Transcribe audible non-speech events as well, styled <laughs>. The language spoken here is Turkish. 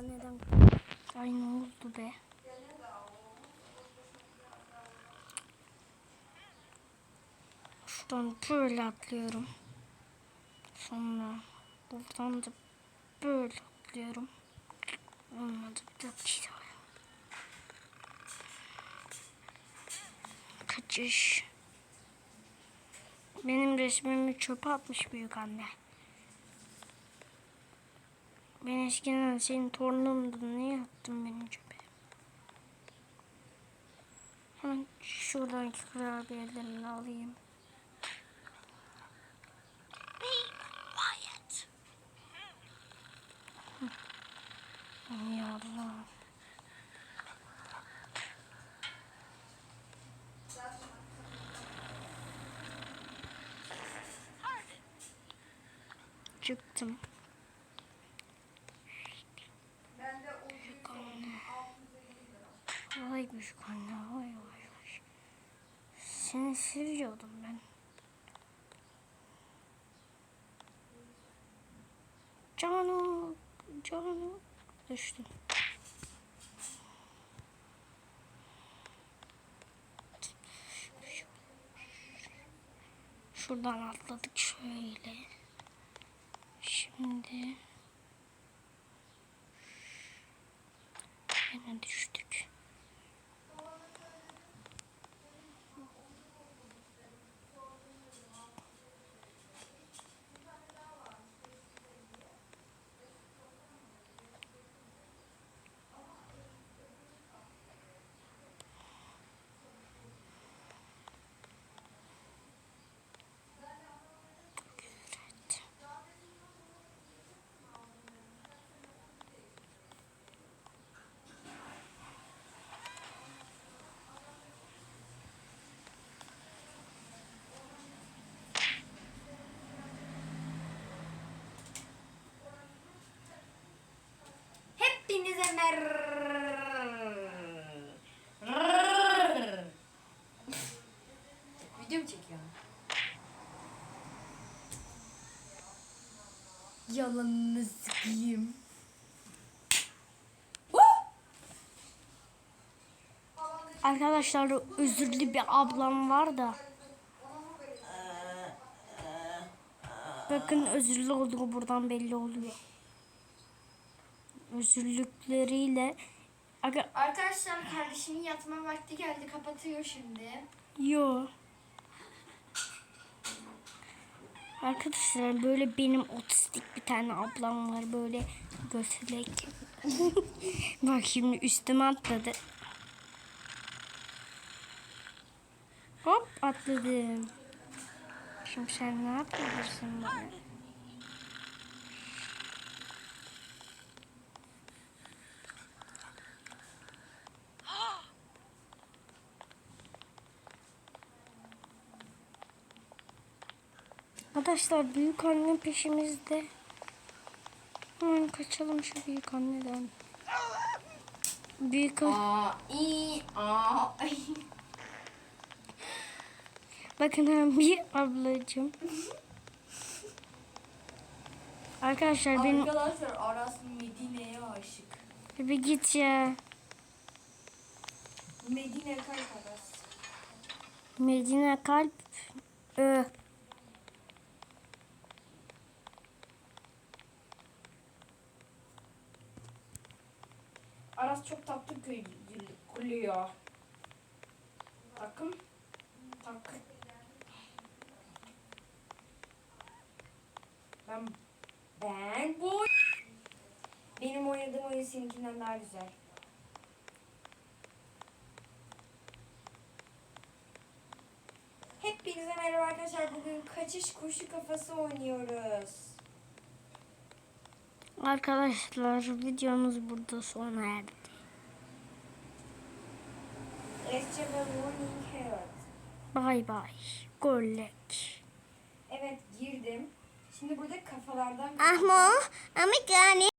anneden. Ay ne oldu be? Şuradan böyle atlıyorum. Sonra buradan da böyle atlıyorum. Olmadı bir de bir şey. Kaçış. Benim resmimi çöpe atmış büyük anne. Ben eskiden senin torunumdun. Niye attın beni çöpe? Hemen şuradaki kurabiyelerini alayım. Ya Allah. Çıktım. Büyük anne. Vay büyük anne vay vay vay. Seni seviyordum ben. Cano, Cano düştüm. Şuradan atladık şöyle. Şimdi yine düştük. Evet. Hepinize mer. Video mu çekiyor? Yalanını sıkayım. Arkadaşlar özürlü bir ablam var da. Bakın özürlü olduğu buradan belli oluyor. Özürlükleriyle Arkadaşlar kardeşimin yatma vakti geldi. Kapatıyor şimdi. yo. Arkadaşlar böyle benim otistik bir tane ablam var böyle götlek. <laughs> Bak şimdi üstüme atladı. Hop atladım. Şimdi sen ne yapabilirsin bana? Arkadaşlar büyük anne peşimizde. Hemen kaçalım şu büyük anneden. Büyük anne. Bakın hemen <laughs> bir ablacığım. Arkadaşlar benim Arkadaşlar Aras Medine'ye aşık. bir git ya. Medine kalp Aras. Medine kalp. Ö. Aras çok tatlı gül- gül- gülüyor. Takım. Tak. Ben ben bu benim oynadığım oyun seninkinden daha güzel. Hepinize merhaba arkadaşlar. Bugün kaçış kuşu kafası oynuyoruz. Arkadaşlar videomuz burada sona erdi. Bay bay. Gollek. Evet girdim. Şimdi burada kafalardan Ahmo, amik yani.